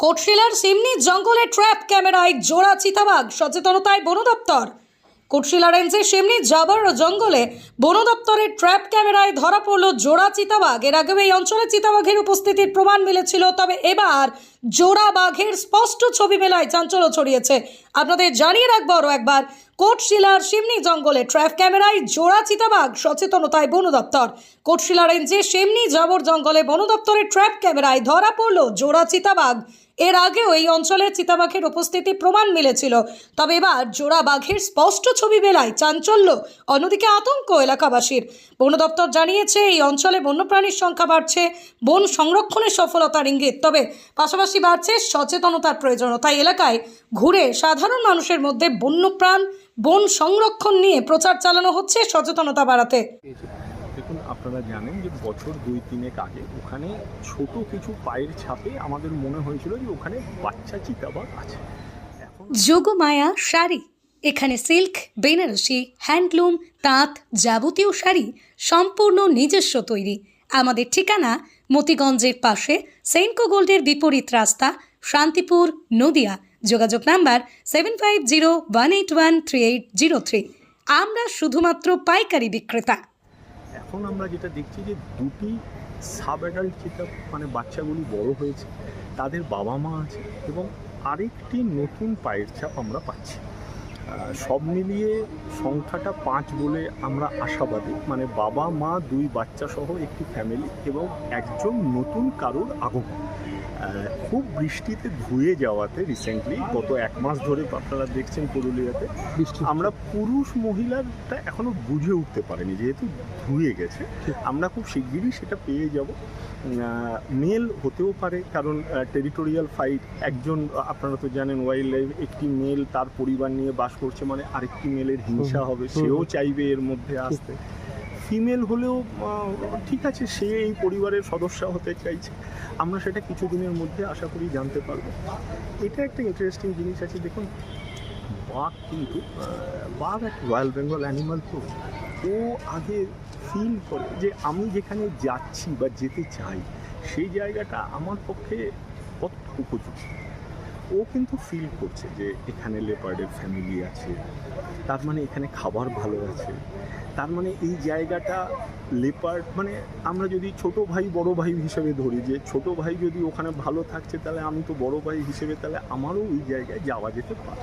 কোটশিলার সিমনি জঙ্গলে ট্র্যাপ ক্যামেরায় জোড়া চিতাবাঘ, সচেতনতায় বন দপ্তর। কোটশিলা রেঞ্জের সেমনি জাবার জঙ্গলে বন দপ্তরের ট্র্যাপ ক্যামেরায় ধরা পড়ল জোড়া চিতাবাঘ। এর আগেও এই অঞ্চলে চিতাবাঘের উপস্থিতির প্রমাণ মিলেছিল, তবে এবার জোড়া বাঘের স্পষ্ট ছবি মেলায় চাঞ্চল্য ছড়িয়েছে। আপনাদের জানিয়ে রাখব আরও একবার কোটশিলার সিমনি জঙ্গলে ট্র্যাপ ক্যামেরায় জোড়া চিতাবাঘ সচেতনতায় বন দপ্তর। কোটশিলা রেঞ্জে সিমনি জাবর জঙ্গলে বন দপ্তরের ট্র্যাপ ক্যামেরায় ধরা পড়ল জোড়া চিতাবাঘ। এর আগেও এই অঞ্চলে চিতাবাঘের উপস্থিতি প্রমাণ মিলেছিল। তবে এবার জোড়া বাঘের স্পষ্ট ছবি বেলায় চাঞ্চল্য, অন্যদিকে আতঙ্ক এলাকাবাসীর। বন দপ্তর জানিয়েছে, এই অঞ্চলে বন্যপ্রাণীর সংখ্যা বাড়ছে, বন সংরক্ষণের সফলতার ইঙ্গিত তবে পাশাপাশি বাড়ছে সচেতনতার প্রয়োজন তাই এলাকায় ঘুরে সাধারণ মানুষের মধ্যে বন্যপ্রাণ বন সংরক্ষণ নিয়ে প্রচার চালানো হচ্ছে সচেতনতা বাড়াতে। দেখুন আপনারা জানেন যে বছর দুই তিনেক আগে ওখানে ছোট কিছু পায়ের ছাপে আমাদের মনে হয়েছিল যে ওখানে বাচ্চা চিতাবাঘ আছে। যোগমায়া শাড়ি এখানে সিল্ক বেনারসি হ্যান্ডলুম তাঁত যাবতীয় শাড়ি সম্পূর্ণ নিজস্ব তৈরি। আমাদের ঠিকানা মতিগঞ্জের পাশে সেন্কো গোল্ডের বিপরীত রাস্তা শান্তিপুর নদিয়া। যোগাযোগ number seven five zero one eight one three eight zero three আমরা শুধুমাত্র পাইকারি বিক্রেতা। এখন আমরা যেটা দেখছি যে দুটি সাব অ্যাডাল্ট চিতা মানে বাচ্চাগুলি বড় হয়েছে, তাদের বাবা মা আছে এবং আরেকটি নতুন পায়ের ছাপ আমরা পাচ্ছি। সব মিলিয়ে সংখ্যাটা পাঁচ বলে আমরা আশাবাদী। মানে বাবা মা দুই বাচ্চা সহ একটি ফ্যামিলি এবং একজন নতুন কারোর আগমন। খুব বৃষ্টিতে ধুয়ে যাওয়াতে রিসেন্টলি গত এক মাস ধরে আপনারা দেখছেন পুরুলিয়াতে আমরা পুরুষ মহিলারটা এখনও বুঝে উঠতে পারেনি যেহেতু ধুয়ে গেছে। আমরা খুব শিগগিরই সেটা পেয়ে যাব। মেল হতেও পারে কারণ টেরিটোরিয়াল ফাইট একজন আপনারা তো জানেন ওয়াইল্ড লাইফ একটি মেল তার পরিবার নিয়ে বাস করছে মানে আরেকটি মেলের হিংসা হবে সেও চাইবে এর মধ্যে আসতে। ফিমেল হলেও ঠিক আছে সে এই পরিবারের সদস্য হতে চাইছে। আমরা সেটা কিছুদিনের মধ্যে আশা করি জানতে পারব। এটা একটা ইন্টারেস্টিং জিনিস আছে দেখুন বাঘ কিন্তু বাঘ একটা রয়্যাল বেঙ্গল অ্যানিমাল তো। ও আগে ফিল করে যে আমি যেখানে যাচ্ছি বা যেতে চাই সেই জায়গাটা আমার পক্ষে কতটা উপযুক্ত? ও কিন্তু ফিল করছে যে এখানে লেপার্ডের ফ্যামিলি আছে, তার মানে এখানে খাবার ভালো আছে, তার মানে এই জায়গাটা লেপার্ড মানে আমরা যদি ছোট ভাই, বড় ভাই হিসেবে ধরি, যে ছোট ভাই যদি ওখানে ভালো থাকছে, তাহলে আমি তো বড় ভাই হিসেবে, তাহলে আমারও ওই জায়গায় যাওয়া যেতে পারে।